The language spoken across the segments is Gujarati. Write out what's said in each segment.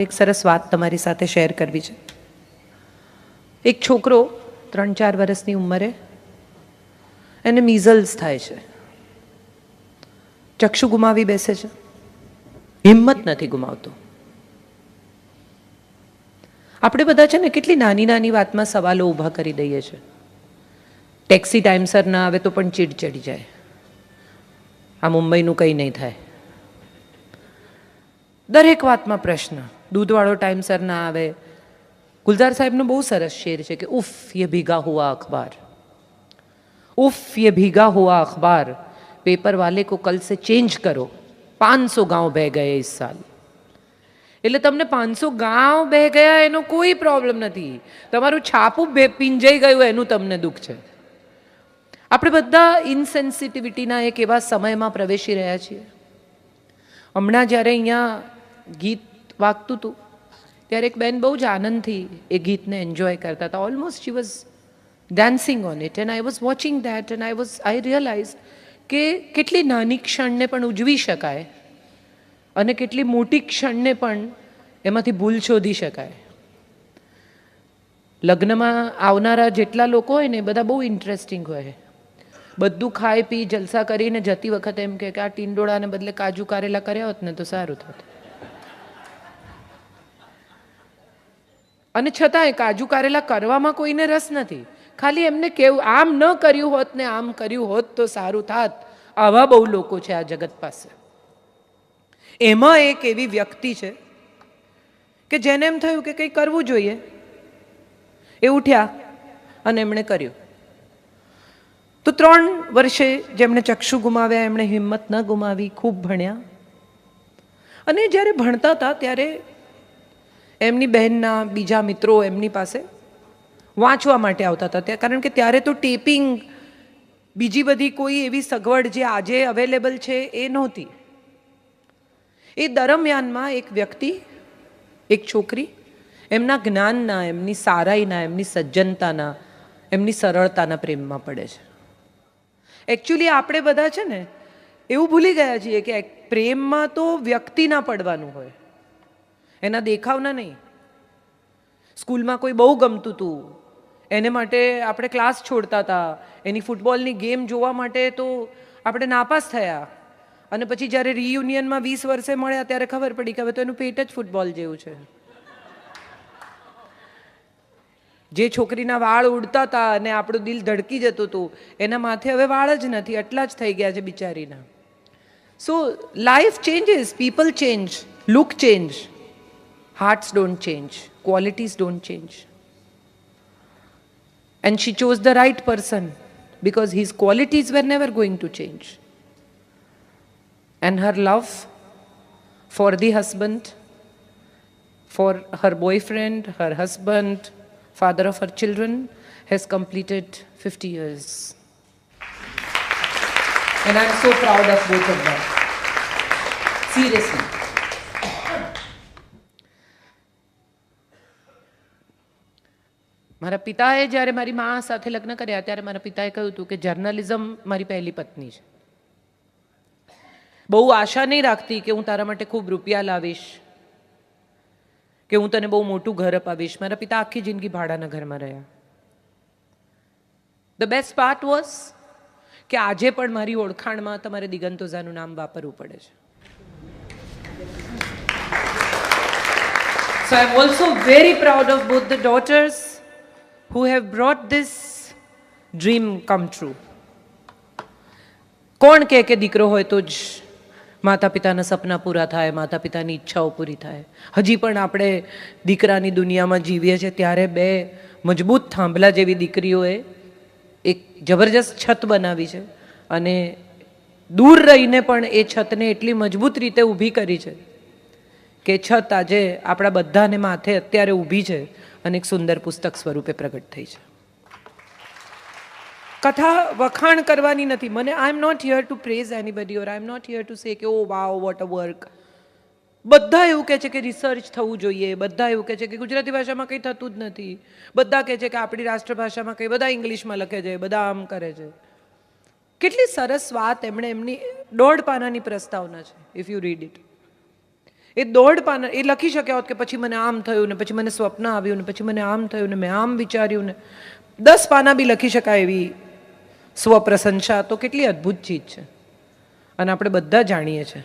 એક સરસ વાત તમારી સાથે શેર કરવી છે. એક છોકરો ત્રણ ચાર વર્ષની ઉંમરે એને મીઝલ્સ થાય છે. ચક્ષુ ગુમાવી બેસે છે. હિંમત નથી ગુમાવતો. આપણે બધા છે ને કેટલી નાની નાની વાતમાં સવાલો ઊભા કરી દઈએ છીએ ટેક્સી ટાઈમસર ના આવે તો પણ ચીડ ચડી જાય. આ મુંબઈનું કંઈ નહીં થાય. દરેક વાતમાં પ્રશ્ન. દૂધવાળો ટાઈમસર ના આવે. ગુલઝાર સાહેબનો બહુ સરસ શેર છે કે, ઉફ, યે ભીગા હુઆ અખબાર. ઉફ, યે ભીગા હુઆ અખબાર. પેપર વાલે કો કલ સે ચેન્જ કરો. પાંચસો ગાંવ બહ ગયે ઇસ સાલ. એટલે તમને પાંચસો ગાંવ બહ ગયા એનો કોઈ પ્રોબ્લેમ નથી. તમારું છાપું બે પીંજાઈ ગયું એનું તમને દુઃખ છે. આપણે બધા ઇનસેન્સિટિવિટીના એક એવા સમયમાં પ્રવેશી રહ્યા છીએ. હમણાં જ્યારે અહીંયા ગીત વાગતું હતું ત્યારે એક બેન બહુ જ આનંદથી એ ગીતને એન્જોય કરતા હતા. Almost she was dancing on it and I was watching that and I was I realise કે કેટલી નાની ક્ષણને પણ ઉજવી શકાય અને કેટલી મોટી ક્ષણને પણ એમાંથી ભૂલ શોધી શકાય. લગ્નમાં આવનારા જેટલા લોકો હોય ને એ બધા બહુ ઇન્ટરેસ્ટિંગ હોય. બધું ખાઈ પી જલસા કરીને જતી વખતે એમ કે આ ટીંડોળાને બદલે કાજુ કારેલા કર્યા હોત ને તો સારું થાત. અને છતાંય કાજુ કારેલા કરવામાં કોઈને રસ નથી. ખાલી એમને કેવું, આમ ન કર્યું હોત ને આમ કર્યું હોત તો સારું થાત. આવા બહુ લોકો છે આ જગત પાસે. એમાં એક એવી વ્યક્તિ છે કે જેને એમ થયું કે કંઈ કરવું જોઈએ. એ ઉઠ્યા અને એમણે કર્યું. તો ત્રણ વર્ષે જેમણે ચક્ષુ ગુમાવ્યા, એમણે હિંમત ન ગુમાવી, ખૂબ ભણ્યા. અને જ્યારે ભણતા હતા ત્યારે એમની બહેનના બીજા મિત્રો એમની પાસે વાંચવા માટે આવતા હતા ત્યાં. કારણ કે ત્યારે તો ટેપિંગ, બીજી બધી કોઈ એવી સગવડ જે આજે અવેલેબલ છે એ નહોતી. એ દરમિયાનમાં એક વ્યક્તિ, એક છોકરી, એમના જ્ઞાનના, એમની સારાઈના, એમની સજ્જનતાના, એમની સરળતાના પ્રેમમાં પડે છે. એકચ્યુઅલી આપણે બધા છે ને એવું ભૂલી ગયા છીએ કે પ્રેમમાં તો વ્યક્તિના પડવાનું હોય. એના દેખાવના નહીં. સ્કૂલમાં કોઈ બહુ ગમતું હતું એને માટે આપણે ક્લાસ છોડતા હતા એની ફૂટબોલની ગેમ જોવા માટે તો આપણે નાપાસ થયા. અને પછી જ્યારે રિયુનિયનમાં વીસ વર્ષે મળ્યા ત્યારે ખબર પડી કે હવે તો એનું પેટ જ ફૂટબોલ જેવું છે. જે છોકરીના વાળ ઉડતા હતા અને આપણું દિલ ધડકી જતું હતું એના માથે હવે વાળ જ નથી, એટલા જ થઈ ગયા છે બિચારીના. So life changes people change look change hearts don't change, qualities don't change. And she chose the right person because his qualities were never going to change. And her love for the husband, for her boyfriend, her husband, father of her children, has completed 50 years. And I'm so proud of both of them. Seriously. મારા પિતાએ જ્યારે મારી મા સાથે લગ્ન કર્યા ત્યારે મારા પિતાએ કહ્યું હતું કે જર્નલિઝમ મારી પહેલી પત્ની છે. બહુ આશા નહીં રાખતી કે હું તારા માટે ખૂબ રૂપિયા લાવીશ, કે હું તને બહુ મોટું ઘર અપાવીશ. મારા પિતા આખી જિંદગી ભાડાના ઘરમાં રહ્યા. ધ બેસ્ટ પાર્ટ વોઝ કે આજે પણ મારી ઓળખાણમાં તમારે દિગંતોઝાનું નામ વાપરવું પડે છે. So I am also very proud of both the daughters. Who have brought this dream come true. કોણ કહે કે દીકરો હોય તો જ માતા પિતાના સપના પૂરા થાય માતા પિતાની ઈચ્છાઓ પૂરી થાય હજી પણ આપણે દીકરાની દુનિયામાં જીવીએ છીએ ત્યારે બે મજબૂત થાંભલા જેવી દીકરીઓએ એક જબરજસ્ત છત બનાવી છે અને દૂર રહીને પણ એ છતને એટલી મજબૂત રીતે ઊભી કરી છે કે છત આજે આપણા બધાને માથે અત્યારે ઊભી છે અને એક સુંદર પુસ્તક સ્વરૂપે પ્રગટ થઈ છે. કથા વખાણ કરવાની નથી. મને I am not here to praise anybody or I am not here to say કે ઓ વાવ વોટ અ વર્ક બધા એવું કહે છે કે રિસર્ચ થવું જોઈએ. બધા એવું કહે છે કે ગુજરાતી ભાષામાં કંઈ થતું જ નથી. બધા કહે છે કે આપણી રાષ્ટ્રભાષામાં કંઈ, બધા ઇંગ્લિશમાં લખે છે, બધા આમ કરે છે. કેટલી સરસ વાત એમણે એમની દોઢ પાનાની પ્રસ્તાવના છે ઇફ યુ રીડ ઇટ એ દોઢ પાના, એ લખી શક્યા હોત કે પછી મને આમ થયું ને, પછી મને સ્વપ્ન આવ્યું ને, પછી મને આમ થયું ને, મેં આમ વિચાર્યું ને. દસ પાના બી લખી શકાય એવી સ્વપ્રશંસા. તો કેટલી અદ્ભુત ચીજ છે. અને આપણે બધા જાણીએ છીએ.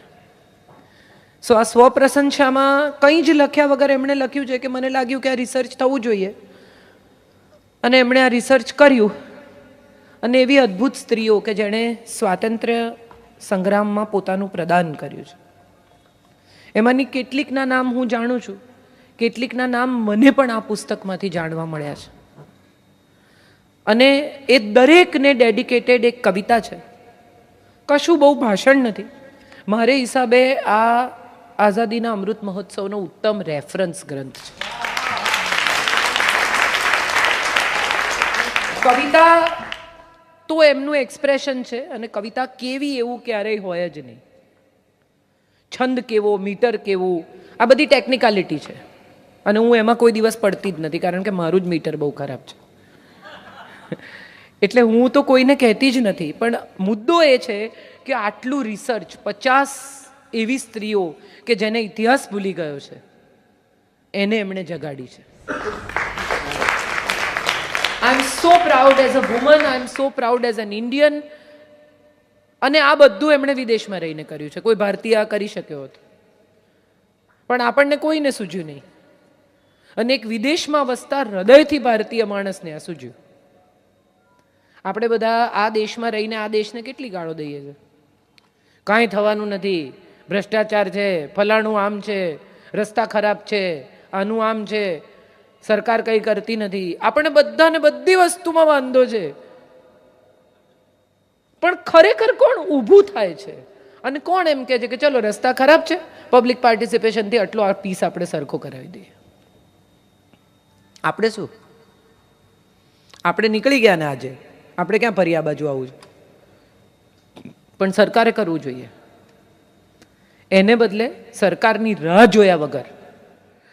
સો આ સ્વપ્રશંસામાં કંઈ જ લખ્યા વગર એમણે લખ્યું છે કે મને લાગ્યું કે આ રિસર્ચ થવું જોઈએ. અને એમણે આ રિસર્ચ કર્યું. અને એવી અદ્ભુત સ્ત્રીઓ કે જેણે સ્વાતંત્ર્ય સંગ્રામમાં પોતાનું પ્રદાન કર્યું છે. એમાંની કેટલીકના નામ હું જાણું છું. કેટલીકના નામ મને પણ આ પુસ્તકમાંથી જાણવા મળ્યા છે. અને એ દરેકને ડેડિકેટેડ એક કવિતા છે. કશું બહુ ભાષણ નથી. મારે હિસાબે આ આઝાદીના અમૃત મહોત્સવનો ઉત્તમ રેફરન્સ ગ્રંથ છે. કવિતા તો એમનું એક્સપ્રેશન છે અને કવિતા કેવી એવું ક્યારેય હોય જ નહીં. છંદ કેવો, મીટર કેવું, આ બધી ટેકનિકાલિટી છે. અને હું એમાં કોઈ દિવસ પડતી જ નથી, કારણ કે મારું જ મીટર બહુ ખરાબ છે. એટલે હું તો કોઈને કહેતી જ નથી, પણ મુદ્દો એ છે કે આટલું રિસર્ચ પચાસ એવી સ્ત્રીઓ કે જેને ઇતિહાસ ભૂલી ગયો છે, એને એમણે જગાડી છે. I am so proud as a woman I am so proud as an Indian અને આ બધું એમણે વિદેશમાં રહીને કર્યું છે. કોઈ ભારતીય આ કરી શક્યો હતો. પણ આપણને કોઈને સૂઝ્યું નહીં. અને એક વિદેશમાં વસતા હૃદયથી ભારતીય માણસને આ સૂજ્યું. આપણે બધા આ દેશમાં રહીને આ દેશને કેટલી ગાળો દઈએ છીએ? કાંઈ થવાનું નથી. ભ્રષ્ટાચાર છે, ફલાણું આમ છે, રસ્તા ખરાબ છે, આનું આમ છે. સરકાર કંઈ કરતી નથી. આપણે બધાને બધી વસ્તુમાં વાંધો છે. પણ ખરેખર કોણ ઊભું થાય છે? અને કોણ એમ કહે છે કે ચલો રસ્તા ખરાબ છે પબ્લિક પાર્ટિસિપેશનથી આટલો આ પીસ આપણે સરખો કરાવી દઈએ. આપણે શું? આપણે નીકળી ગયા ને આજે? આપણે ક્યાં ફરી આ બાજુ આવું છે? પણ સરકારે કરવું જોઈએ. એને બદલે સરકારની રાહ જોયા વગર.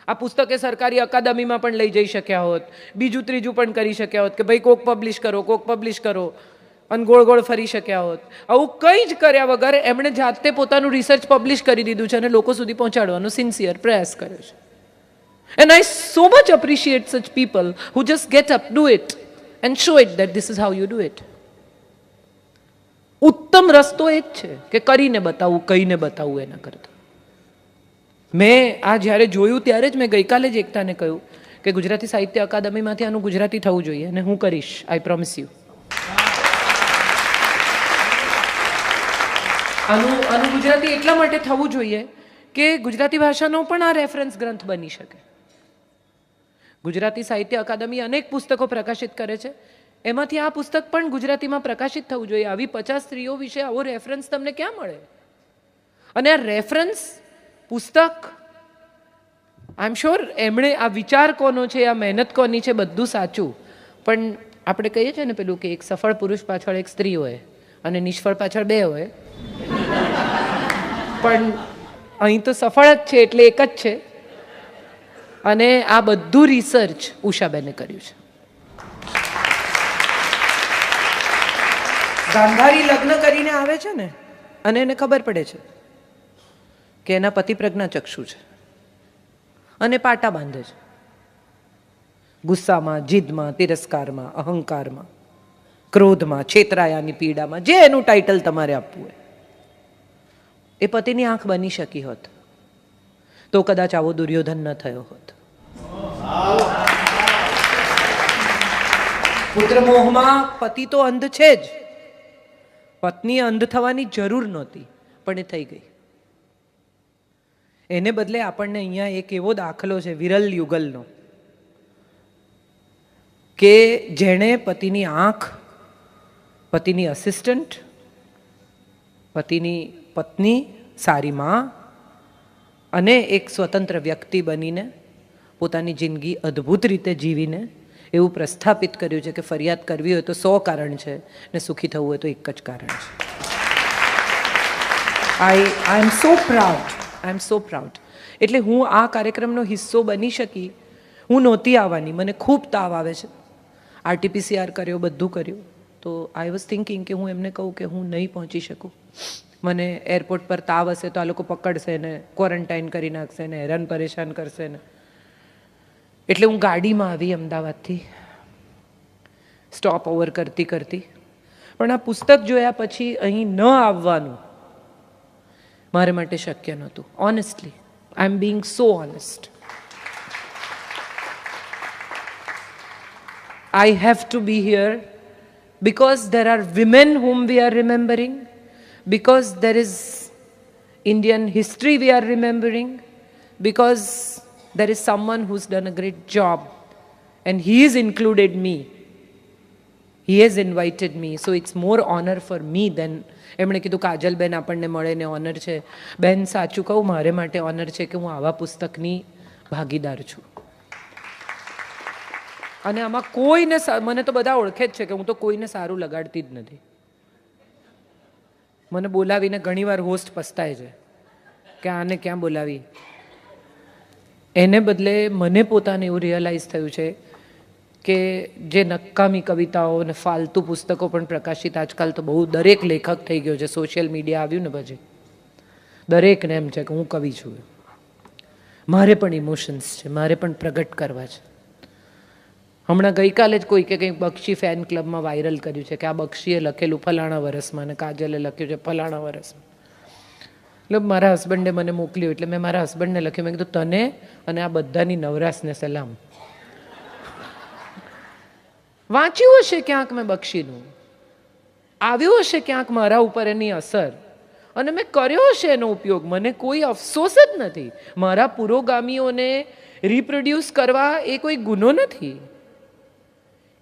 આ પુસ્તકે સરકારી અકાદમીમાં પણ લઈ જઈ શક્યા હોત. બીજું ત્રીજું પણ કરી શક્યા હોત કે ભાઈ કોક પબ્લિશ કરો કોક પબ્લિશ કરો. અને ગોળ ગોળ ફરી શક્યા હોત. આવું કંઈ જ કર્યા વગર એમણે જાતે પોતાનું રિસર્ચ પબ્લિશ કરી દીધું છે અને લોકો સુધી પહોંચાડવાનો સિન્સિયર પ્રયાસ કર્યો છે. And I so much appreciate such people who just get up do it and show it that this is how you do it ઉત્તમ રસ્તો એ જ છે કે કરીને બતાવવું કહીને બતાવવું એના કરતાં. મેં આ જ્યારે જોયું ત્યારે જ મેં ગઈકાલે જ એકતાને કહ્યું કે ગુજરાતી સાહિત્ય અકાદમીમાંથી આનું ગુજરાતી થવું જોઈએ અને હું કરીશ આઈ પ્રોમિસ યુ આનું આનું ગુજરાતી એટલા માટે થવું જોઈએ કે ગુજરાતી ભાષાનો પણ આ રેફરન્સ ગ્રંથ બની શકે. ગુજરાતી સાહિત્ય અકાદમી અનેક પુસ્તકો પ્રકાશિત કરે છે. એમાંથી આ પુસ્તક પણ ગુજરાતીમાં પ્રકાશિત થવું જોઈએ. આવી પચાસ સ્ત્રીઓ વિશે આવો રેફરન્સ તમને ક્યાં મળે? અને આ રેફરન્સ પુસ્તક આઈ એમ શ્યોર એમણે આ વિચાર કોનો છે, આ મહેનત કોની છે, બધું સાચું. પણ આપણે કહીએ છીએ ને પેલું કે એક સફળ પુરુષ પાછળ એક સ્ત્રી હોય અને નિષ્ફળ પાછળ બે હોય. પણ અહીં તો સફળ જ છે એટલે એક જ છે. અને આ બધું રિસર્ચ ઉષાબેને કર્યું છે. ગાંધારી લગ્ન કરીને આવે છે ને, અને એને ખબર પડે છે કે એના પતિ પ્રજ્ઞાચક્ષુ છે. અને પાટા બાંધે છે. ગુસ્સામાં, જીદમાં, તિરસ્કારમાં, અહંકારમાં, ક્રોધમાં, છેતરાયાની પીડામાં, જે એનું ટાઇટલ તમારે આપવું હોય. એ પતિની આંખ બની શકી હોત. તો કદાચ આવો દુર્યોધન ન થયો હોત. પુત્ર મોહમાં પતિ તો અંધ છે જ. પત્ની અંધ થવાની જરૂર નહોતી, પણ એ થઈ ગઈ. એને બદલે આપણને અહીંયા એક એવો દાખલો છે, વિરલ યુગલનો, કે જેણે પતિની આંખ, પતિની અસિસ્ટન્ટ પતિની પત્ની સારી માં અને એક સ્વતંત્ર વ્યક્તિ બનીને પોતાની જિંદગી અદ્ભુત રીતે જીવીને એવું પ્રસ્થાપિત કર્યું છે કે ફરિયાદ કરવી હોય તો સો કારણ છે ને સુખી થવું હોય તો એક જ કારણ છે. આઈ આઈ am so proud I am so proud એટલે હું આ કાર્યક્રમનો હિસ્સો બની શકી, હું નહોતી આવવાની. મને ખૂબ તાવ આવે છે. આરટીપીસીઆર કર્યો, બધું કર્યું. તો આઈ વોઝ થિંકિંગ કે હું એમને કહું કે હું નહીં પહોંચી શકું. મને એરપોર્ટ પર તાવ હશે તો આ લોકો પકડશે ને ક્વોરન્ટાઇન કરી નાખશે ને હેરાન પરેશાન કરશે ને. એટલે હું ગાડીમાં આવી અમદાવાદથી. સ્ટોપ ઓવર કરતી કરતી. પણ આ પુસ્તક જોયા પછી અહીં ન આવવાનું મારે માટે શક્ય નહોતું. Honestly I am being so honest I have to be here because there are women whom we are remembering, because there is Indian history we are remembering, because there is someone who's done a great job and he has included me. He has invited me. So it's more honor for me than એમણે કીધું કાજલબેન આપણને મળે ને ઓનર છે બેન સાચું કહું મારે માટે ઓનર છે કે હું આવા પુસ્તકની ભાગીદાર છું અને આમાં કોઈને મને તો બધા ઓળખે જ છે કે હું તો કોઈને સારું લગાડતી જ નથી મને બોલાવીને ઘણીવાર હોસ્ટ પસ્તાય છે. કે આને ક્યાં બોલાવી? એને બદલે મને પોતાને એવું રિયલાઇઝ થયું છે કે જે નકામી કવિતાઓ અને ફાલતુ પુસ્તકો પણ પ્રકાશિત આજકાલ તો બહુ દરેક લેખક થઈ ગયો છે. સોશિયલ મીડિયા આવ્યું ને પછી. દરેકને એમ છે કે હું કવિ છું. મારે પણ ઇમોશન્સ છે. મારે પણ પ્રગટ કરવા છે. હમણાં ગઈકાલે જ કોઈ કે કંઈક બક્ષી ફેન ક્લબમાં વાયરલ કર્યું છે કે આ બક્ષીએ લખેલું ફલાણા વરસમાં અને કાજલે લખ્યું છે ફલાણા વરસમાં. એટલે મારા હસબન્ડે મને મોકલ્યું એટલે મેં મારા હસબન્ડને લખ્યું. મેં કીધું, તને અને આ બધાની નવરાશને સલામ. વાંચ્યું હશે ક્યાંક મેં બક્ષીનું. આવ્યું હશે ક્યાંક મારા ઉપર એની અસર. અને મેં કર્યો હશે એનો ઉપયોગ. મને કોઈ અફસોસ જ નથી. મારા પુરોગામીઓને રિપ્રોડ્યુસ કરવા એ કોઈ ગુનો નથી.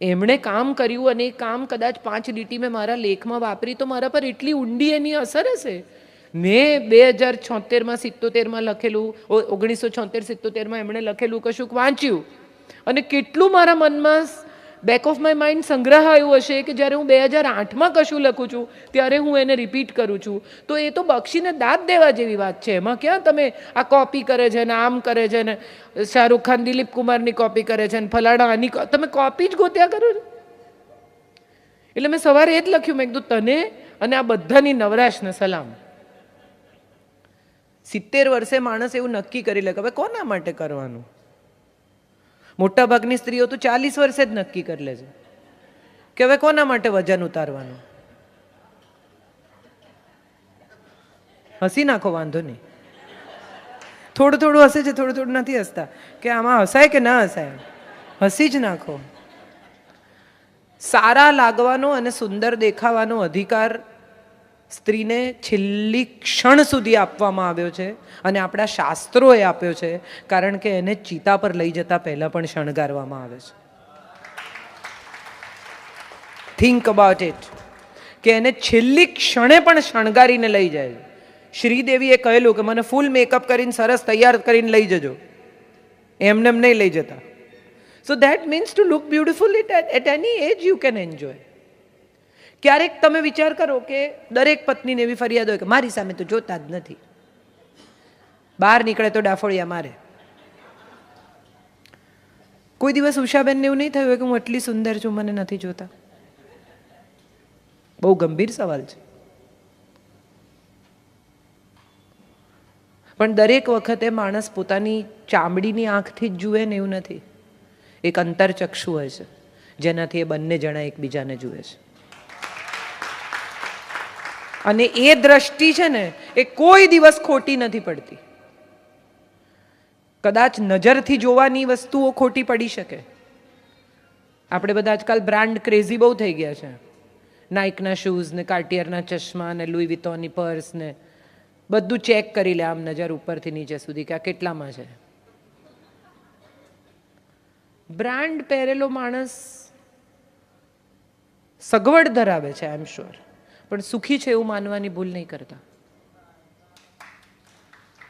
એમણે કામ કર્યું અને એ કામ કદાચ પાંચ લીટી મેં મારા લેખમાં વાપરી, તો મારા પર એટલી ઊંડી એની અસર હશે? મેં બે હજાર છોતેરમાં, સિત્તોતેરમાં લખેલું ઓગણીસો છોતેર, સિત્તોતેરમાં એમણે લખેલું કશુંક વાંચ્યું. અને કેટલું મારા મનમાં બેક ઓફ માય માઇન્ડ સંગ્રહાયું હશે કે જ્યારે હું બે હજાર આઠમાં કશું લખું છું, ત્યારે હું એને રિપીટ કરું છું. તો એ તો બક્ષીને દાદ દેવા જેવી વાત છે. એમાં ક્યાં તમે આ કોપી કરે છે ને આમ કરે છે ને શાહરૂખ ખાન, દિલીપ કુમારની કોપી કરે છે ને ફલાણા આની તમે કોપી જ ગોત્યા કરો છો? એટલે મેં સવારે એ જ લખ્યું. મેં કીધું, તને અને આ બધાની નવરાશને સલામ. સિત્તેર વર્ષે માણસ એવું નક્કી કરી લે કે હવે કોના માટે કરવાનું? મોટાભાગની સ્ત્રીઓ તો ચાલીસ વર્ષે જ નક્કી કરી લે છે. કે હવે કોના માટે વજન ઉતારવાનું? હસી નાખો, વાંધો નહીં. થોડું થોડું હસે છે, થોડું થોડું નથી હસતા. કે આમાં હસાય કે ના હસાય? હસી જ નાખો. સારા લાગવાનો અને સુંદર દેખાવાનો અધિકાર સ્ત્રીને છેલ્લી ક્ષણ સુધી આપવામાં આવ્યો છે અને આપણા શાસ્ત્રોએ આપ્યો છે, કારણ કે એને ચિતા પર લઈ જતા પહેલાં પણ શણગારવામાં આવે છે. થિંક અબાઉટ ઇટ કે એને છેલ્લી ક્ષણે પણ શણગારીને લઈ જાય. શ્રીદેવીએ કહેલું કે મને ફૂલ મેકઅપ કરીને સરસ તૈયાર કરીને લઈ જજો. એમને એમ નહીં લઈ જતા. So that means to look beautiful it at any age you can enjoy ક્યારેક તમે વિચાર કરો કે દરેક પત્નીને એવી ફરિયાદ હોય કે મારી સામે તો જોતા જ નથી. બહાર નીકળે તો ડાફોળિયા મારે. કોઈ દિવસ ઉષાબેનને એવું નહીં થયું કે હું એટલી સુંદર છું, મને નથી જોતા. બહુ ગંભીર સવાલ છે. પણ દરેક વખતે માણસ પોતાની ચામડીની આંખથી જ જુએ ને એવું નથી. એક અંતરચક્ષુ હોય છે, જેનાથી એ બંને જણા એકબીજાને જુએ છે. અને એ દ્રષ્ટિ છે ને, એ કોઈ દિવસ ખોટી નથી પડતી. કદાચ નજરથી જોવાની વસ્તુઓ ખોટી પડી શકે. આપણે બધા આજકાલ બ્રાન્ડ ક્રેઝી બહુ થઈ ગયા છે. નાઇકના શૂઝ ને કાર્ટિયરના ચશ્મા ને લુઈ વિતોની પર્સ ને બધું ચેક કરી લે આમ નજર ઉપરથી નીચે સુધી કે આ કેટલામાં છે. બ્રાન્ડ પહેરેલો માણસ સગવડ ધરાવે છે આઈ એમ શ્યોર પણ સુખી છે એવું માનવાની ભૂલ નહીં કરતા.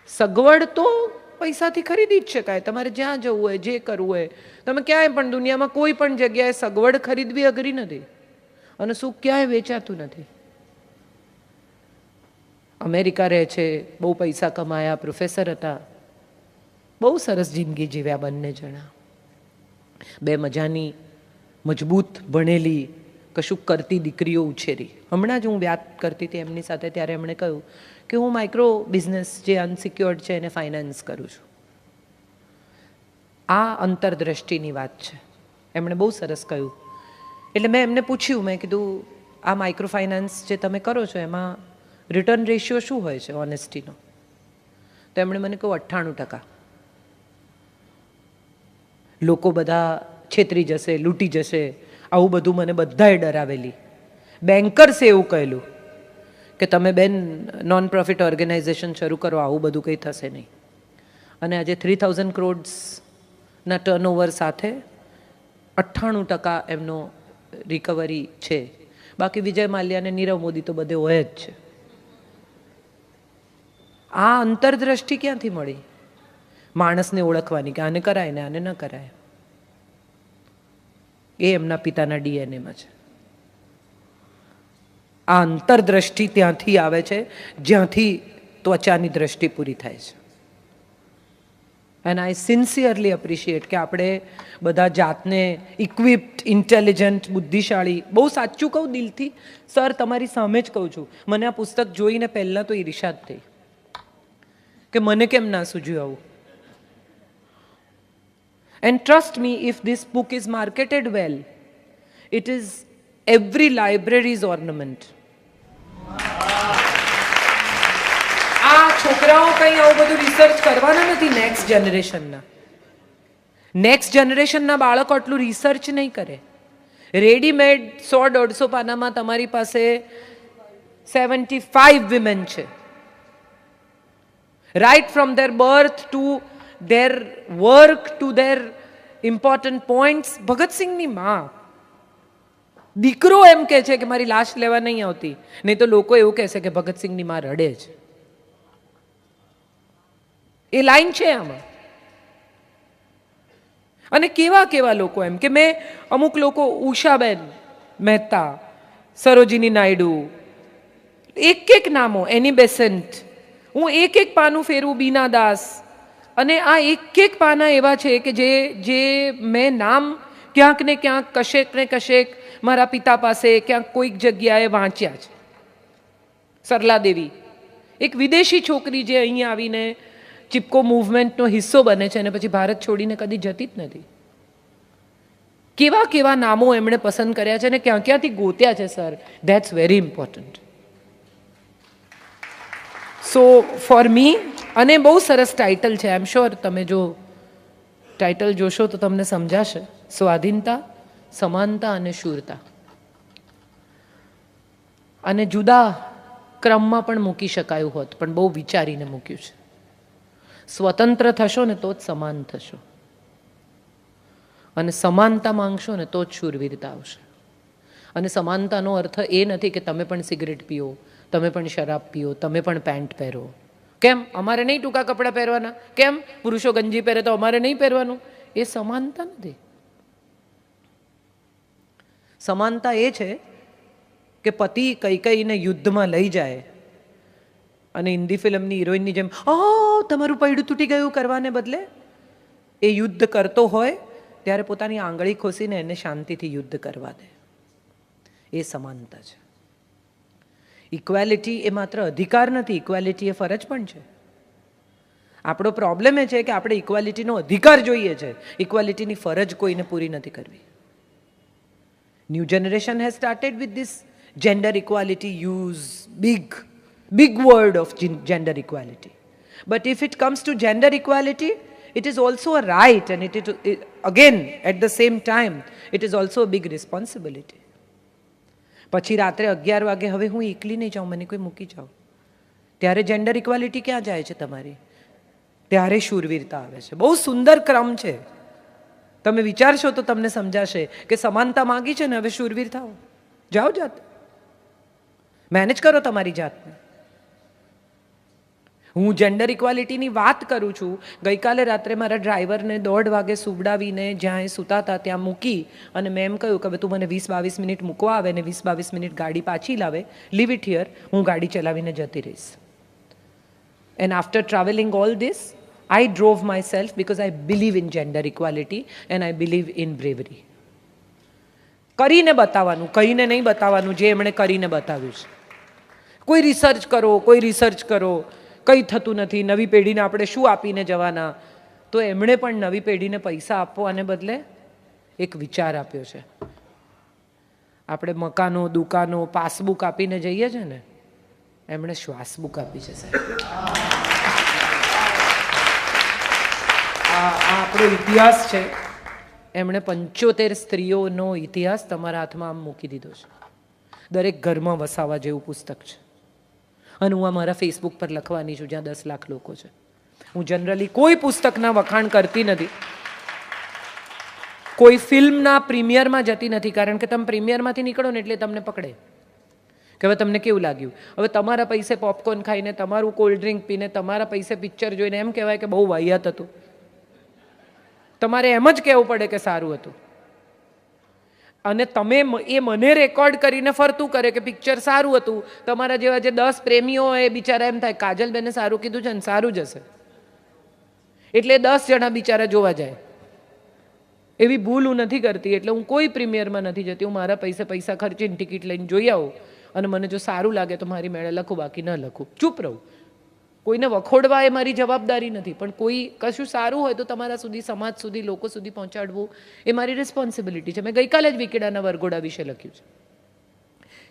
સગવડ તો પૈસાથી ખરીદી જ શકાય. તમારે જ્યાં જવું હોય, જે કરવું હોય. તમે ક્યાંય પણ દુનિયામાં કોઈ પણ જગ્યાએ સગવડ ખરીદવી અઘરી નથી. અને સુખ ક્યાંય વેચાતું નથી. અમેરિકા રહે છે, બહુ પૈસા કમાયા, પ્રોફેસર હતા. બહુ સરસ જિંદગી જીવ્યા બંને જણા. બે મજાની, મજબૂત, ભણેલી કશુંક કરતી દીકરીઓ ઉછેરી. હમણાં જ હું વાત કરતી હતી એમની સાથે ત્યારે એમણે કહ્યું કે હું માઇક્રો બિઝનેસ જે અનસિક્યોર્ડ છે એને ફાઇનાન્સ કરું છું. આ અંતરદ્રષ્ટિની વાત છે. એમણે બહુ સરસ કહ્યું. એટલે મેં એમને પૂછ્યું, મેં કીધું, આ માઇક્રો ફાઇનાન્સ જે તમે કરો છો, એમાં રિટર્ન રેશિયો શું હોય છે ઓનેસ્ટીનો તો એમણે મને કહ્યું, અઠ્ઠાણું ટકા. લોકો બધા છેતરી જશે, લૂંટી જશે આવું બધું મને બધાએ ડરાવેલી. બેન્કર્સે એવું કહેલું કે તમે બેન નોન પ્રોફિટ ઓર્ગેનાઇઝેશન શરૂ કરો, આવું બધું કંઈ થશે નહીં. અને આજે થ્રી થાઉઝન્ડ ક્રોડ્સના ટર્નઓવર સાથે અઠ્ઠાણું ટકા એમનો રિકવરી છે. બાકી વિજય માલ્યા અને નીરવ મોદી તો બધે હોય જ છે. આ અંતરદ્રષ્ટિ ક્યાંથી મળી? માણસને ઓળખવાની કે આને કરાય ને આને ન કરાય? એ એમના પિતાના ડીએનએમાં છે. આ અંતરદ્રષ્ટિ ત્યાંથી આવે છે, જ્યાંથી ત્વચાની દ્રષ્ટિ પૂરી થાય છે. એન્ડ આઈ સિન્સિયરલી એપ્રિશિએટ કે આપણે બધા જાતને ઇક્વિપ્ડ ઇન્ટેલિજન્ટ બુદ્ધિશાળી, બહુ સાચું કહું દિલથી, સર તમારી સામે જ કહું છું. મને આ પુસ્તક જોઈને પહેલાં તો ઈર્ષા જ થઈ. કે મને કેમ ના સૂજ્યું આવું? And trust me, if this book is marketed well, it is every library's ornament. આ છોકરાઓ કંઈ આવું બધું રિસર્ચ કરવાના નથી નેક્સ્ટ જનરેશનના નેક્સ્ટ જનરેશનના બાળકો આટલું રિસર્ચ નહીં કરે. રેડીમેડ સો દોઢસો પાનામાં તમારી પાસે સેવન્ટી ફાઈવ વિમેન છે. Right from their birth to their work to their important points. ભગતસિંહની માં દીકરો એમ કહે છે કે મારી લાશ લેવા નહીં આવતી. નહીં તો લોકો એવું કહેશે કે ભગતસિંહની માં રડે છે. એ લાઈન છે આમાં. અને કેવા કેવા લોકો એમ કે મેં અમુક લોકો ઉષાબેન મહેતા, સરોજિની નાયડુ, એક એક નામો, એની બેસન્ટ. હું એક એક પાનું ફેરવું, બીના દાસ અને આ એક એક પાના એવા છે કે જે જે મેં નામ ક્યાંક ને ક્યાંક, કશેક ને કશેક મારા પિતા પાસે ક્યાંક કોઈક જગ્યાએ વાંચ્યા છે. સરલા દેવી, એક વિદેશી છોકરી જે અહીંયા આવીને ચિપકો મૂવમેન્ટનો હિસ્સો બને છે અને પછી ભારત છોડીને કદી જતી જ નથી. કેવા કેવા નામો એમણે પસંદ કર્યા છે અને ક્યાં ક્યાંથી ગોત્યા છે, sir? That's very important so for me અને બહુ સરસ ટાઇટલ છે. આઈ એમ શ્યોર તમે જો ટાઇટલ જોશો તો તમને સમજાશે. સ્વાધીનતા, સમાનતા અને શૂરતા. અને જુદા ક્રમમાં પણ મૂકી શકાયું હોત, પણ બહુ વિચારીને મૂક્યું છે. સ્વતંત્ર થશો ને તો જ સમાન થશો. અને સમાનતા માંગશો ને તો જ શૂરવીરતા આવશે. અને સમાનતાનો અર્થ એ નથી કે તમે પણ સિગરેટ પીઓ, તમે પણ શરાબ પીઓ, તમે પણ પેન્ટ પહેરો. કેમ? અમારે નહીં ટૂંકા કપડાં પહેરવાના. કેમ? પુરુષો ગંજી પહેરે તો અમારે નહીં પહેરવાનું. એ સમાનતા નથી. સમાનતા એ છે કે પતિ કઈ કઈને યુદ્ધમાં લઈ જાય અને હિન્દી ફિલ્મની હિરોઈનની જેમ ઓ તમારું પૈડું તૂટી ગયું કરવાને બદલે? એ યુદ્ધ કરતો હોય, ત્યારે પોતાની આંગળી ખોસીને એને શાંતિથી યુદ્ધ કરવા દે. એ સમાનતા છે. ઇક્વેલિટી એ માત્ર અધિકાર નથી ઇક્વેલિટી એ ફરજ પણ છે આપણો પ્રોબ્લેમ એ છે કે આપણે ઇક્વાલિટીનો અધિકાર જોઈએ છે ઇક્વાલિટીની ફરજ કોઈને પૂરી નથી કરવી new generation has started with this gender equality use big word of gen- gender equality. But if it comes to gender equality, it is also a right, and it, it, it- again, at the same time, it is also a big. પછી રાત્રે અગિયાર વાગે હવે હું એકલી નહીં જાઉં, મને કોઈ મૂકી જાઉં ત્યારે જેન્ડર ઇક્વાલિટી ક્યાં જાય છે તમારી? ત્યારે શૂરવીરતા આવે છે. બહુ સુંદર ક્રમ છે. તમે વિચારશો તો તમને સમજાશે કે સમાનતા માગી છે ને, હવે શૂરવીર થાઓ. જાઓ જાત. મેનેજ કરો તમારી જાતને. હું જેન્ડર ઇક્વાલિટીની વાત કરું છું. ગઈકાલે રાત્રે મારા ડ્રાઈવરને દોઢ વાગે સુવડાવીને જ્યાં એ સૂતા હતા ત્યાં મૂકી અને મેં એમ કહ્યું કે તું મને વીસ બાવીસ મિનિટ મૂકવા આવે ને વીસ બાવીસ મિનિટ ગાડી પાછી લાવે. લીવ ઇટ હિયર હું ગાડી ચલાવીને જતી રહીશ. And after travelling all this I drove myself because I believe in gender equality and I believe in bravery કરીને બતાવવાનું, કહીને નહીં બતાવવાનું, જે એમણે કરીને બતાવ્યું છે. કોઈ રિસર્ચ કરો, કોઈ રિસર્ચ કરો. કંઈ થતું નથી. નવી પેઢીને આપણે શું આપીને જવાના? તો એમણે પણ નવી પેઢીને પૈસા આપવાને બદલે એક વિચાર આપ્યો છે. આપણે મકાનો, દુકાનો, પાસબુક આપીને જઈએ છે ને, એમણે શ્વાસબુક આપી છે સાહેબ. આ આપણો ઇતિહાસ છે. એમણે પંચોતેર સ્ત્રીઓનો ઇતિહાસ તમારા હાથમાં આમ મૂકી દીધો છે. દરેક ઘરમાં વસાવા જેવું પુસ્તક છે. અને હું આ મારા ફેસબુક પર લખવાની છું, જ્યાં દસ લાખ લોકો છે. હું જનરલી કોઈ પુસ્તકના વખાણ કરતી નથી. કોઈ ફિલ્મના પ્રીમિયરમાં જતી નથી, કારણ કે તમે પ્રીમિયરમાંથી નીકળો ને એટલે તમને પકડે. કે હવે તમને કેવું લાગ્યું? હવે તમારા પૈસે પોપકોર્ન ખાઈને, તમારું કોલ્ડ ડ્રિંક પીને, તમારા પૈસે પિક્ચર જોઈને એમ કહેવાય કે બહુ વાહિયાત હતું. તમારે એમ જ કહેવું પડે કે સારું હતું. અને તમે એ મને રેકોર્ડ કરીને ફરતું કરે કે પિક્ચર સારું હતું. તમારા જેવા જે દસ પ્રેમીઓ એ બિચારા એમ થાય, કાજલબેને સારું કીધું છે ને સારું જ હશે. એટલે દસ જણા બિચારા જોવા જાય. એવી ભૂલ હું નથી કરતી, એટલે હું કોઈ પ્રીમિયરમાં નથી જતી. હું મારા પૈસે પૈસા ખર્ચીને ટિકિટ લઈને જોઈ આવું અને મને જો સારું લાગે તો મારી મેળે લખું, બાકી ન લખું. ચૂપ રહું. કોઈને વખોડવા એ મારી જવાબદારી નથી, પણ કોઈ કશું સારું હોય તો તમારા સુધી, સમાજ સુધી, લોકો સુધી પહોંચાડવું એ મારી રિસ્પોન્સિબિલિટી છે. મેં ગઈકાલે જ વિકેડાના વરઘોડા વિશે લખ્યું છે.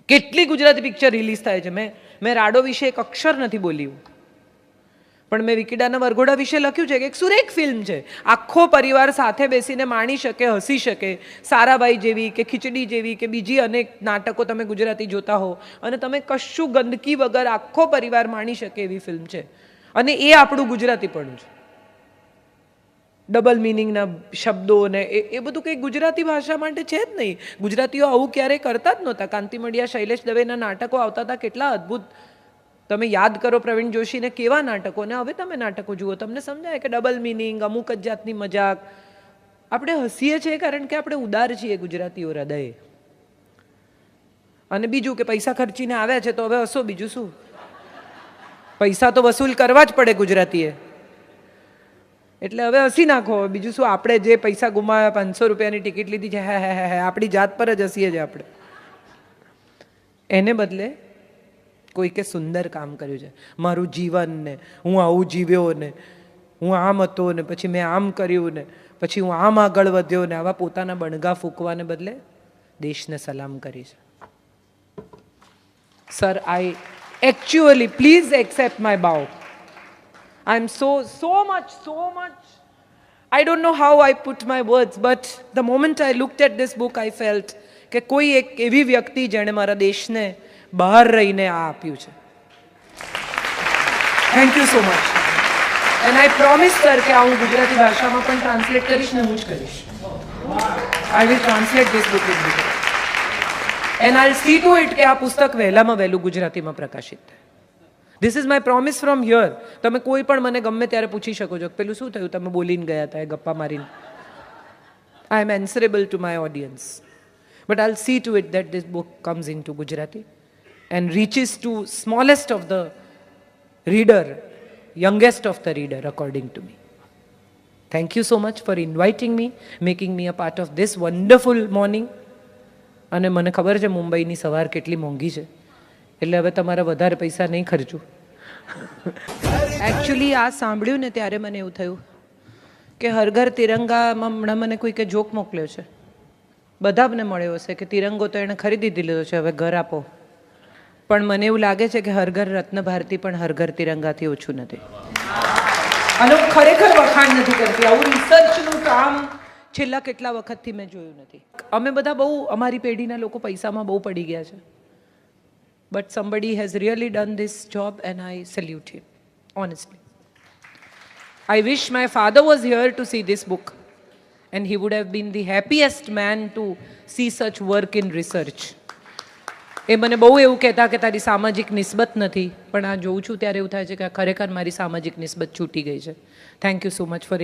કેટલી ગુજરાતી પિક્ચર રિલીઝ થાય છે. મેં મેં રાડો વિશે એક અક્ષર નથી બોલ્યું. પણ મેં વિકીડાના વરઘોડા વિશે લખ્યું છે કે એક સુરેખ ફિલ્મ છે. આખો પરિવાર સાથે બેસીને માણી શકે, હસી શકે, સારાભાઈ જેવી કે ખીચડી જેવી કે બીજી અનેક નાટકો તમે ગુજરાતી જોતા હો અને તમે કશું ગંદકી વગર આખો પરિવાર માણી શકે એવી ફિલ્મ છે. અને એ આપણું ગુજરાતીપણું છે. ડબલ મિનિંગના શબ્દો ને એ એ બધું કંઈ ગુજરાતી ભાષા માટે છે જ નહીં. ગુજરાતીઓ આવું ક્યારેય કરતા જ નહોતા. કાંતિમડિયા શૈલેષ દવેના નાટકો આવતા હતા. કેટલા અદ્ભુત તમે યાદ કરો પ્રવીણ જોશીને કેવા નાટકો? ને હવે તમે નાટકો જુઓ, તમને સમજાય કે ડબલ મિનિંગ અમુક જ જાતની મજાક. આપણે હસીએ છીએ કારણ કે આપણે ઉદાર છીએ ગુજરાતીઓ હૃદયે. અને બીજું કે પૈસા ખર્ચીને આવ્યા છે તો હવે હસો બીજું શું? પૈસા તો વસૂલ કરવા જ પડે ગુજરાતીએ. એટલે હવે હસી નાખો. બીજું શું? આપણે જે પૈસા ગુમાવ્યા, પાંચસો રૂપિયાની ટિકિટ લીધી છે હે હે હે, આપણી જાત પર જ હસીએ છીએ આપણે. એને બદલે કોઈકે સુંદર કામ કર્યું છે. મારું જીવન ને હું આવું જીવ્યો ને હું આમ હતો ને પછી મેં આમ કર્યું ને પછી હું આમ આગળ વધ્યો ને આવા પોતાના બણગા ફૂંકવાને બદલે દેશને સલામ કરી છે. Sir I actually please accept my bow I'm so, so much, so much. I don't know how I put my words, but the moment I looked at this book, I felt કે કોઈ એક એવી વ્યક્તિ જેણે મારા દેશને બહાર રહીને આ આપ્યું છે. Thank you so much and I promise sir કે આ હું ગુજરાતી ભાષામાં પણ ટ્રાન્સલેટ કરીશ ને હું જ કરીશ. I will translate this book in and I see to it કે આ પુસ્તક વહેલામાં વહેલું ગુજરાતીમાં પ્રકાશિત થાય. This is my promise from here તમે કોઈ પણ મને ગમે ત્યારે પૂછી શકો છો પેલું શું થયું? તમે બોલીને ગયા હતા, એ ગપ્પા મારીને. I am answerable to my audience but I see to it that this book comes into Gujarati and reaches to smallest of the reader youngest of the reader according to me. Thank you so much for inviting me making me a part of this wonderful morning અને મને ખબર છે, મુંબઈની સવાર કેટલી મોંઘી છે. એટલે હવે તમારા વધારે પૈસા નહીં ખર્ચું. એકચ્યુઅલી આ સાંભળ્યું ને ત્યારે મને એવું થયું કે હર ઘર તિરંગામાં હમણાં મને કોઈકે જોક મોકલ્યો છે. બધા મને મળ્યો હશે કે તિરંગો તો એણે ખરીદી દીધો છે, હવે ઘર આપો. પણ મને એવું લાગે છે કે હર ઘર રત્ન ભારતી પણ હર ઘર તિરંગાથી ઓછું નથી અને હું ખરેખર વખાણ નથી કરતી આવું રિસર્ચનું કામ છેલ્લા કેટલા વખતથી મેં જોયું નથી અમે બધા બહુ અમારી પેઢીના લોકો પૈસામાં બહુ પડી ગયા છે but somebody has really done this job and I salute him, honestly. I wish my father was here to see this book and he would have been the happiest man to see such work in research. એ મને બહુ એવું કહેતા કે તારી સામાજિક નિસ્બત નથી, પણ આ જોઉં છું ત્યારે એવું થાય છે કે ખરેખર મારી સામાજિક નિસ્બત છૂટી ગઈ છે. Thank you so much for